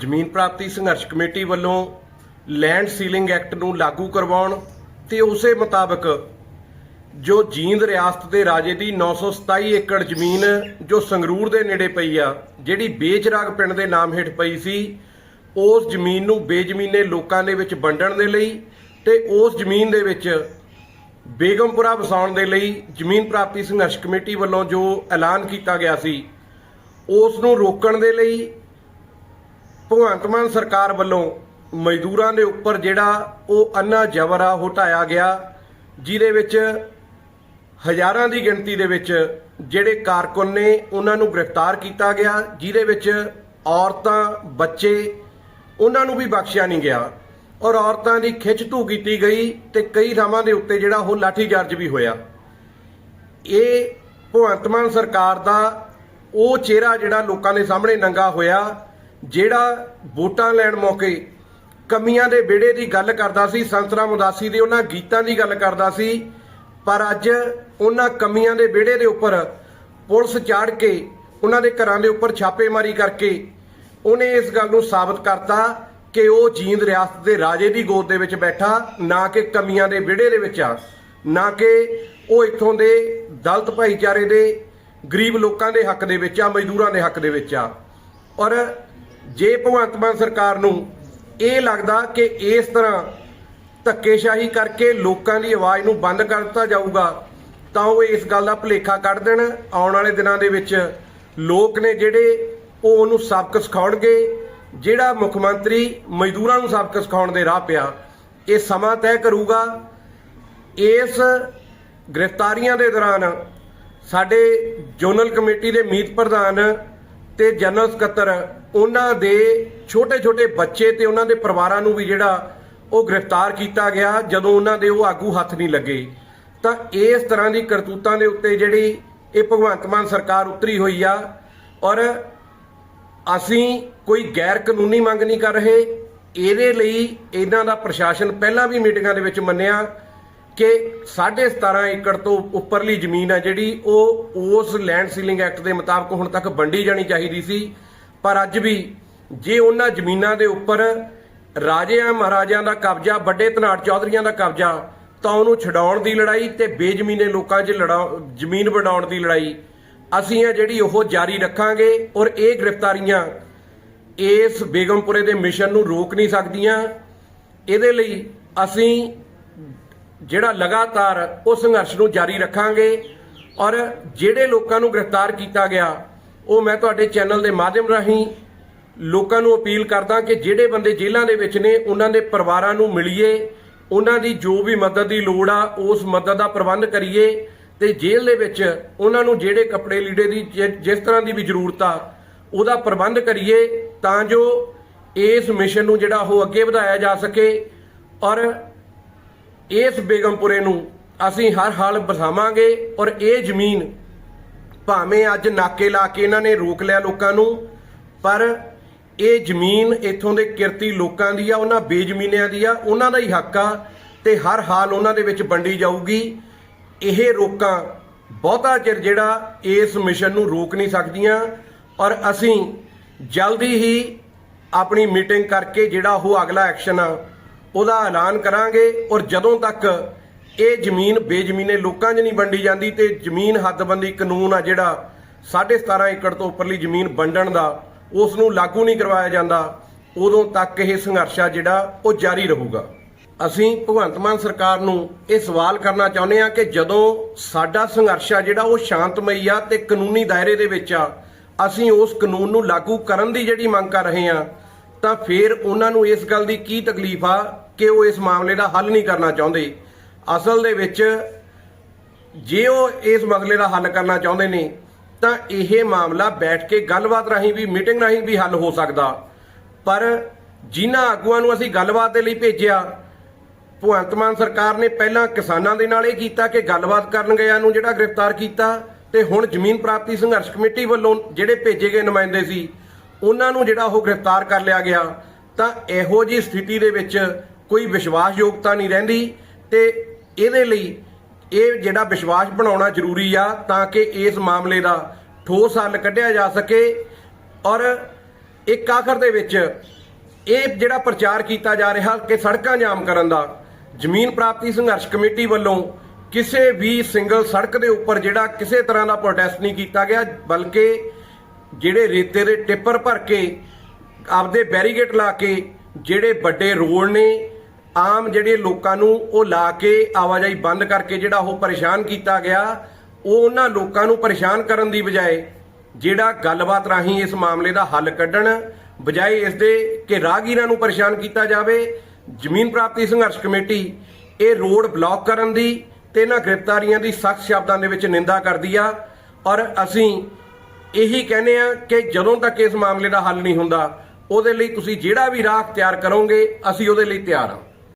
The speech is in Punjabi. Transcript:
ਜ਼ਮੀਨ ਪ੍ਰਾਪਤੀ ਸੰਘਰਸ਼ ਕਮੇਟੀ ਵੱਲੋਂ ਲੈਂਡ ਸੀਲਿੰਗ ਐਕਟ ਨੂੰ ਲਾਗੂ ਕਰਵਾਉਣ ਤੇ ਉਸੇ ਮੁਤਾਬਕ ਜੋ ਜੀਂਦ ਰਿਆਸਤ ਦੇ ਰਾਜੇ ਦੀ 927 ਏਕੜ ਜ਼ਮੀਨ ਜੋ ਸੰਗਰੂਰ ਦੇ ਨੇੜੇ ਪਈ ਆ, ਜਿਹੜੀ ਬੇਚਰਾਗ ਪਿੰਡ ਦੇ ਨਾਮ ਹੇਠ ਪਈ ਸੀ, ਉਸ ਜ਼ਮੀਨ ਨੂੰ ਬੇਜ਼ਮੀਨੇ ਲੋਕਾਂ ਦੇ ਵਿੱਚ ਵੰਡਣ ਦੇ ਲਈ ਤੇ ਉਸ ਜ਼ਮੀਨ ਦੇ ਵਿੱਚ ਬੇਗਮਪੁਰਾ ਵਸਾਉਣ ਦੇ ਲਈ ਜ਼ਮੀਨ ਪ੍ਰਾਪਤੀ ਸੰਘਰਸ਼ ਕਮੇਟੀ ਵੱਲੋਂ ਜੋ ਐਲਾਨ ਕੀਤਾ ਗਿਆ ਸੀ, ਉਸ ਨੂੰ ਰੋਕਣ ਦੇ ਲਈ ਭਗਵੰਤ ਮਾਨ ਸਰਕਾਰ ਵੱਲੋਂ ਮਜ਼ਦੂਰਾਂ ਦੇ ਉੱਪਰ ਜਿਹੜਾ ਉਹ ਅੰਨਾ ਜ਼ਬਰ ਆ, ਉਹ ਢਾਇਆ ਗਿਆ। ਜਿਹਦੇ ਵਿੱਚ ਹਜ਼ਾਰਾਂ ਦੀ ਗਿਣਤੀ ਦੇ ਵਿੱਚ ਜਿਹੜੇ ਕਾਰਕੁਨ ਨੇ, ਉਹਨਾਂ ਨੂੰ ਗ੍ਰਿਫਤਾਰ ਕੀਤਾ ਗਿਆ। ਜਿਹਦੇ ਵਿੱਚ ਔਰਤਾਂ, ਬੱਚੇ, ਉਹਨਾਂ ਨੂੰ ਵੀ ਬਖਸ਼ਿਆ ਨਹੀਂ ਗਿਆ। ਔਰ ਔਰਤਾਂ ਦੀ ਖਿੱਚ ਧੂ ਕੀਤੀ ਗਈ ਤੇ ਕਈ ਥਾਵਾਂ ਦੇ ਉੱਤੇ ਜਿਹੜਾ ਉਹ ਲਾਠੀ ਚਾਰਜ ਵੀ ਹੋਇਆ। ਇਹ ਭਗਵੰਤ ਮਾਨ ਸਰਕਾਰ ਦਾ ਉਹ ਚਿਹਰਾ ਜਿਹੜਾ ਲੋਕਾਂ ਦੇ ਸਾਹਮਣੇ ਨੰਗਾ ਹੋਇਆ। ਜਿਹੜਾ ਵੋਟਾਂ ਲੈਣ ਮੌਕੇ ਕਮੀਆਂ ਦੇ ਵਿੜੇ ਦੀ ਗੱਲ ਕਰਦਾ ਸੀ ਸੰਤਰਾ ਉਦਾਸੀ ਦੇ ਉਹਨਾਂ ਗੀਤਾਂ ਦੀ ਗੱਲ ਕਰਦਾ ਸੀ, ਪਰ ਅੱਜ ਉਹਨਾਂ ਕਮੀਆਂ ਦੇ ਵਿੜੇ ਦੇ ਉੱਪਰ ਪੁਲਿਸ ਚਾੜ ਕੇ, ਉਹਨਾਂ ਦੇ ਘਰਾਂ ਦੇ ਉੱਪਰ ਛਾਪੇਮਾਰੀ ਕਰਕੇ ਉਹਨੇ ਇਸ ਗੱਲ ਨੂੰ ਸਾਬਤ ਕਰਤਾ ਕਿ ਉਹ ਜੀਂਦ ਰਿਆਸਤ ਦੇ ਰਾਜੇ ਦੀ ਗੋਦ ਦੇ ਵਿੱਚ ਬੈਠਾ, ਨਾ ਕਿ ਕਮੀਆਂ ਦੇ ਵਿੜੇ ਦੇ ਵਿੱਚ ਆ, ਨਾ ਕਿ ਉਹ ਇੱਥੋਂ ਦੇ ਦਲਤ ਭਾਈਚਾਰੇ ਦੇ ਗਰੀਬ ਲੋਕਾਂ ਦੇ ਹੱਕ ਦੇ ਵਿੱਚ ਆ, ਮਜ਼ਦੂਰਾਂ ਦੇ ਹੱਕ ਦੇ ਵਿੱਚ ਆ। ਔਰ ਜੇ ਭਗਵੰਤ ਮਾਨ ਸਰਕਾਰ ਨੂੰ ਇਹ ਲੱਗਦਾ ਕਿ ਇਸ ਤਰ੍ਹਾਂ ਧੱਕੇਸ਼ਾਹੀ ਕਰਕੇ ਲੋਕਾਂ ਦੀ ਆਵਾਜ਼ ਨੂੰ ਬੰਦ ਕਰ ਦਿੱਤਾ ਜਾਊਗਾ, ਤਾਂ ਉਹ ਇਸ ਗੱਲ ਦਾ ਭੁਲੇਖਾ ਕੱਢ ਦੇਣ। ਆਉਣ ਵਾਲੇ ਦਿਨਾਂ ਦੇ ਵਿੱਚ ਲੋਕ ਨੇ ਜਿਹੜੇ ਉਹ ਉਹਨੂੰ ਸਬਕ ਸਿਖਾਉਣਗੇ, ਜਿਹੜਾ ਮੁੱਖ ਮੰਤਰੀ ਮਜ਼ਦੂਰਾਂ ਨੂੰ ਸਬਕ ਸਿਖਾਉਣ ਦੇ ਰਾਹ ਪਿਆ, ਇਹ ਸਮਾਂ ਤੈਅ ਕਰੂਗਾ। ਇਸ ਗ੍ਰਿਫਤਾਰੀਆਂ ਦੇ ਦੌਰਾਨ ਸਾਡੇ ਜੋਨਲ ਕਮੇਟੀ ਦੇ ਮੀਤ ਪ੍ਰਧਾਨ ਤੇ ਜਨਰਲ ਸਕੱਤਰ ਉਹਨਾਂ ਦੇ ਛੋਟੇ-ਛੋਟੇ ਬੱਚੇ ਤੇ ਉਹਨਾਂ ਦੇ ਪਰਿਵਾਰਾਂ ਨੂੰ ਵੀ ਜਿਹੜਾ ਉਹ ਗ੍ਰਿਫਤਾਰ ਕੀਤਾ ਗਿਆ, ਜਦੋਂ ਉਹਨਾਂ ਦੇ ਉਹ ਆਗੂ ਹੱਥ ਨਹੀਂ ਲੱਗੇ। ਤਾਂ ਇਸ ਤਰ੍ਹਾਂ ਦੀ ਕਰਤੂਤਾਂ ਦੇ ਉੱਤੇ ਜਿਹੜੀ ਇਹ ਭਗਵੰਤ ਮਾਨ ਸਰਕਾਰ ਉਤਰੀ ਹੋਈ ਆ ਔਰ ਅਸੀਂ ਕੋਈ ਗੈਰ ਕਾਨੂੰਨੀ ਮੰਗ ਨਹੀਂ ਕਰ ਰਹੇ। ਇਹਦੇ ਲਈ ਇਹਨਾਂ ਦਾ ਪ੍ਰਸ਼ਾਸਨ ਪਹਿਲਾਂ ਵੀ ਮੀਟਿੰਗਾਂ ਦੇ ਵਿੱਚ ਮੰਨਿਆ ਕਿ 17.5 ਏਕੜ ਤੋਂ ਉੱਪਰਲੀ ਜ਼ਮੀਨ ਆ ਜਿਹੜੀ ਉਹ ਉਸ ਲੈਂਡ ਸੀਲਿੰਗ ਐਕਟ ਦੇ ਮੁਤਾਬਕ ਹੁਣ ਤੱਕ ਵੰਡੀ ਜਾਣੀ ਚਾਹੀਦੀ ਸੀ। ਪਰ ਅੱਜ ਵੀ ਜੇ ਉਹਨਾਂ ਜ਼ਮੀਨਾਂ ਦੇ ਉੱਪਰ ਰਾਜਿਆਂ ਮਹਾਰਾਜਿਆਂ ਦਾ ਕਬਜ਼ਾ, ਵੱਡੇ ਧਨਾੜ ਚੌਧਰੀਆਂ ਦਾ ਕਬਜ਼ਾ, ਤਾਂ ਉਹਨੂੰ ਛਡਾਉਣ ਦੀ ਲੜਾਈ ਤੇ ਬੇਜ਼ਮੀਨੇ ਲੋਕਾਂ 'ਚ ਲੜਾ ਜ਼ਮੀਨ ਵਡਾਉਣ ਦੀ ਲੜਾਈ, ਅਸੀਂ ਇਹ ਜਿਹੜੀ ਉਹ ਜਾਰੀ ਰੱਖਾਂਗੇ ਔਰ ਇਹ ਗ੍ਰਿਫਤਾਰੀਆਂ ਇਸ ਬੇਗਮਪੁਰੇ ਦੇ ਮਿਸ਼ਨ ਨੂੰ ਰੋਕ ਨਹੀਂ ਸਕਦੀਆਂ। ਇਹਦੇ ਲਈ ਅਸੀਂ ਜਿਹੜਾ ਲਗਾਤਾਰ ਉਹ ਸੰਘਰਸ਼ ਨੂੰ ਜਾਰੀ ਰੱਖਾਂਗੇ ਔਰ ਜਿਹੜੇ ਲੋਕਾਂ ਨੂੰ ਗ੍ਰਿਫਤਾਰ ਕੀਤਾ ਗਿਆ ਉਹ ਮੈਂ ਤੁਹਾਡੇ ਚੈਨਲ ਦੇ ਮਾਧਿਅਮ ਰਾਹੀਂ ਲੋਕਾਂ ਨੂੰ ਅਪੀਲ ਕਰਦਾ ਕਿ ਜਿਹੜੇ ਬੰਦੇ ਜੇਲ੍ਹਾਂ ਦੇ ਵਿੱਚ ਨੇ, ਉਹਨਾਂ ਦੇ ਪਰਿਵਾਰਾਂ ਨੂੰ ਮਿਲੀਏ, ਉਹਨਾਂ ਦੀ ਜੋ ਵੀ ਮਦਦ ਦੀ ਲੋੜ ਆ, ਉਸ ਮਦਦ ਦਾ ਪ੍ਰਬੰਧ ਕਰੀਏ ਤੇ ਜੇਲ੍ਹ ਦੇ ਵਿੱਚ ਉਹਨਾਂ ਨੂੰ ਜਿਹੜੇ ਕੱਪੜੇ ਲੀੜੇ ਦੀ ਜਿ- ਜਿਸ ਤਰ੍ਹਾਂ ਦੀ ਵੀ ਜ਼ਰੂਰਤ ਆ, ਉਹਦਾ ਪ੍ਰਬੰਧ ਕਰੀਏ ਤਾਂ ਜੋ ਇਸ ਮਿਸ਼ਨ ਨੂੰ ਜਿਹੜਾ ਉਹ ਅੱਗੇ ਵਧਾਇਆ ਜਾ ਸਕੇ ਔਰ ਇਸ ਬੇਗਮਪੁਰੇ ਨੂੰ ਅਸੀਂ ਹਰ ਹਾਲ ਬਸਾਵਾਂਗੇ ਔਰ ਇਹ ਜ਼ਮੀਨ ਭਾਵੇਂ ਅੱਜ ਨਾਕੇ ਲਾ ਕੇ ਇਹਨਾਂ ਨੇ ਰੋਕ ਲਿਆ ਲੋਕਾਂ ਨੂੰ, ਪਰ ਇਹ ਜ਼ਮੀਨ ਇੱਥੋਂ ਦੇ ਕਿਰਤੀ ਲੋਕਾਂ ਦੀ ਆ, ਉਹਨਾਂ ਬੇਜ਼ਮੀਨਿਆਂ ਦੀ ਆ, ਉਹਨਾਂ ਦਾ ਹੀ ਹੱਕ ਆ ਤੇ ਹਰ ਹਾਲ ਉਹਨਾਂ ਦੇ ਵਿੱਚ ਵੰਡੀ ਜਾਊਗੀ। ਇਹ ਰੋਕਾਂ ਬਹੁਤਾ ਚਿਰ ਜਿਹੜਾ ਇਸ ਮਿਸ਼ਨ ਨੂੰ ਰੋਕ ਨਹੀਂ ਸਕਦੀਆਂ ਔਰ ਅਸੀਂ ਜਲਦੀ ਹੀ ਆਪਣੀ ਮੀਟਿੰਗ ਕਰਕੇ ਜਿਹੜਾ ਉਹ ਅਗਲਾ ਐਕਸ਼ਨ ਆ, ਉਹਦਾ ਐਲਾਨ ਕਰਾਂਗੇ ਔਰ ਜਦੋਂ ਤੱਕ ਇਹ ਜ਼ਮੀਨ ਬੇਜ਼ਮੀਨੇ ਲੋਕਾਂ 'ਚ ਨਹੀਂ ਵੰਡੀ ਜਾਂਦੀ ਤੇ ਜ਼ਮੀਨ ਹੱਦਬੰਦੀ ਕਾਨੂੰਨ ਆ ਜਿਹੜਾ 17.5 ਏਕੜ ਤੋਂ ਉੱਪਰਲੀ ਜ਼ਮੀਨ ਵੰਡਣ ਦਾ, ਉਸ ਨੂੰ ਲਾਗੂ ਨਹੀਂ ਕਰਵਾਇਆ ਜਾਂਦਾ, ਉਦੋਂ ਤੱਕ ਇਹ ਸੰਘਰਸ਼ ਆ ਜਿਹੜਾ ਉਹ ਜਾਰੀ ਰਹੂਗਾ। ਅਸੀਂ ਭਗਵੰਤ ਮਾਨ ਸਰਕਾਰ ਨੂੰ ਇਹ ਸਵਾਲ ਕਰਨਾ ਚਾਹੁੰਦੇ ਹਾਂ ਕਿ ਜਦੋਂ ਸਾਡਾ ਸੰਘਰਸ਼ ਆ ਜਿਹੜਾ ਉਹ ਸ਼ਾਂਤਮਈ ਆ ਤੇ ਕਾਨੂੰਨੀ ਦਾਇਰੇ ਦੇ ਵਿੱਚ ਆ, ਅਸੀਂ ਉਸ ਕਾਨੂੰਨ ਨੂੰ ਲਾਗੂ ਕਰਨ ਦੀ ਜਿਹੜੀ ਮੰਗ ਕਰ ਰਹੇ ਹਾਂ, ਤਾਂ ਫਿਰ ਉਹਨਾਂ ਨੂੰ ਇਸ ਗੱਲ ਦੀ ਕੀ ਤਕਲੀਫ ਆ ਕਿ ਉਹ ਇਸ ਮਾਮਲੇ ਦਾ ਹੱਲ ਨਹੀਂ ਕਰਨਾ ਚਾਹੁੰਦੇ। ਅਸਲ ਦੇ ਵਿੱਚ ਜੇ ਉਹ ਇਸ ਮਸਲੇ ਦਾ ਹੱਲ ਕਰਨਾ ਚਾਹੁੰਦੇ ਨੇ, ਤਾਂ ਇਹ ਮਾਮਲਾ ਬੈਠ ਕੇ ਗੱਲਬਾਤ ਰਾਹੀਂ ਵੀ, ਮੀਟਿੰਗ ਰਾਹੀਂ ਵੀ ਹੱਲ ਹੋ ਸਕਦਾ। ਪਰ ਜਿਨ੍ਹਾਂ ਆਗੂਆਂ ਨੂੰ ਅਸੀਂ ਗੱਲਬਾਤ ਦੇ ਲਈ ਭੇਜਿਆ, ਭਗਵੰਤ ਮਾਨ ਸਰਕਾਰ ਨੇ ਪਹਿਲਾਂ ਕਿਸਾਨਾਂ ਦੇ ਨਾਲ ਇਹ ਕੀਤਾ ਕਿ ਗੱਲਬਾਤ ਕਰਨ ਗਿਆ ਨੂੰ ਜਿਹੜਾ ਗ੍ਰਿਫਤਾਰ ਕੀਤਾ ਤੇ ਹੁਣ ਜ਼ਮੀਨ ਪ੍ਰਾਪਤੀ ਸੰਘਰਸ਼ ਕਮੇਟੀ ਵੱਲੋਂ ਜਿਹੜੇ ਭੇਜੇ ਗਏ ਨੁਮਾਇੰਦੇ ਸੀ, ਉਹਨਾਂ ਨੂੰ ਜਿਹੜਾ ਉਹ ਗ੍ਰਿਫਤਾਰ ਕਰ ਲਿਆ ਗਿਆ। ਤਾਂ ਇਹੋ ਜੀ ਸਥਿਤੀ ਦੇ ਵਿੱਚ ਕੋਈ ਵਿਸ਼ਵਾਸਯੋਗਤਾ ਨਹੀਂ ਰਹਿੰਦੀ ਤੇ ਇਹਦੇ ਲਈ ਇਹ ਜਿਹੜਾ ਵਿਸ਼ਵਾਸ ਬਣਾਉਣਾ ਜ਼ਰੂਰੀ ਆ ਤਾਂ ਕਿ ਇਸ ਮਾਮਲੇ ਦਾ ਠੋਸ ਹੱਲ ਕੱਢਿਆ ਜਾ ਸਕੇ। ਔਰ ਇੱਕ ਆਖਰ ਦੇ ਵਿੱਚ ਇਹ ਜਿਹੜਾ ਪ੍ਰਚਾਰ ਕੀਤਾ ਜਾ ਰਿਹਾ ਕਿ ਸੜਕਾਂ ਜਾਮ ਕਰਨ ਦਾ, ਜ਼ਮੀਨ ਪ੍ਰਾਪਤੀ ਸੰਘਰਸ਼ ਕਮੇਟੀ ਵੱਲੋਂ ਕਿਸੇ ਵੀ ਸਿੰਗਲ ਸੜਕ ਦੇ ਉੱਪਰ ਜਿਹੜਾ ਕਿਸੇ ਤਰ੍ਹਾਂ ਦਾ ਪ੍ਰੋਟੈਸਟ ਨਹੀਂ ਕੀਤਾ ਗਿਆ, ਬਲਕਿ ਜਿਹੜੇ ਰੇਤੇ ਦੇ ਟਿੱਪਰ ਭਰ ਕੇ ਆਪਦੇ ਬੈਰੀਗੇਟ ਲਾ ਕੇ ਜਿਹੜੇ ਵੱਡੇ ਰੋਡ ਨੇ ਆਮ ਜਿਹੜੇ ਲੋਕਾਂ ਨੂੰ ਉਹ ਲਾ ਕੇ ਆਵਾਜਾਈ ਬੰਦ ਕਰਕੇ ਜਿਹੜਾ ਉਹ ਪਰੇਸ਼ਾਨ ਕੀਤਾ ਗਿਆ, ਉਹ ਉਹਨਾਂ ਲੋਕਾਂ ਨੂੰ ਪਰੇਸ਼ਾਨ ਕਰਨ ਦੀ ਬਜਾਏ ਜਿਹੜਾ ਗੱਲਬਾਤ ਰਾਹੀਂ ਇਸ ਮਾਮਲੇ ਦਾ ਹੱਲ ਕੱਢਣ, ਬਜਾਏ ਇਸ ਦੇ ਕਿ ਰਾਹਗੀਰਾਂ ਨੂੰ ਪਰੇਸ਼ਾਨ ਕੀਤਾ ਜਾਵੇ, ਜ਼ਮੀਨ ਪ੍ਰਾਪਤੀ ਸੰਘਰਸ਼ ਕਮੇਟੀ ਇਹ ਰੋਡ ਬਲੌਕ ਕਰਨ ਦੀ ਤੇ ਇਹਨਾਂ ਗ੍ਰਿਫਤਾਰੀਆਂ ਦੀ ਸਖਤ ਸ਼ਬਦਾਂ ਦੇ ਵਿੱਚ ਨਿੰਦਾ ਕਰਦੀ ਆ ਔਰ ਅਸੀਂ ਇਹੀ ਕਹਿੰਦੇ ਆ ਕਿ ਜਦੋਂ ਤੱਕ ਇਸ ਮਾਮਲੇ ਦਾ ਹੱਲ ਨਹੀਂ ਹੁੰਦਾ, ਉਹਦੇ ਲਈ ਤੁਸੀਂ ਜਿਹੜਾ ਵੀ ਰਾਹ ਤਿਆਰ ਕਰੋਗੇ, ਅਸੀਂ ਉਹਦੇ ਲਈ ਤਿਆਰ ਹਾਂ।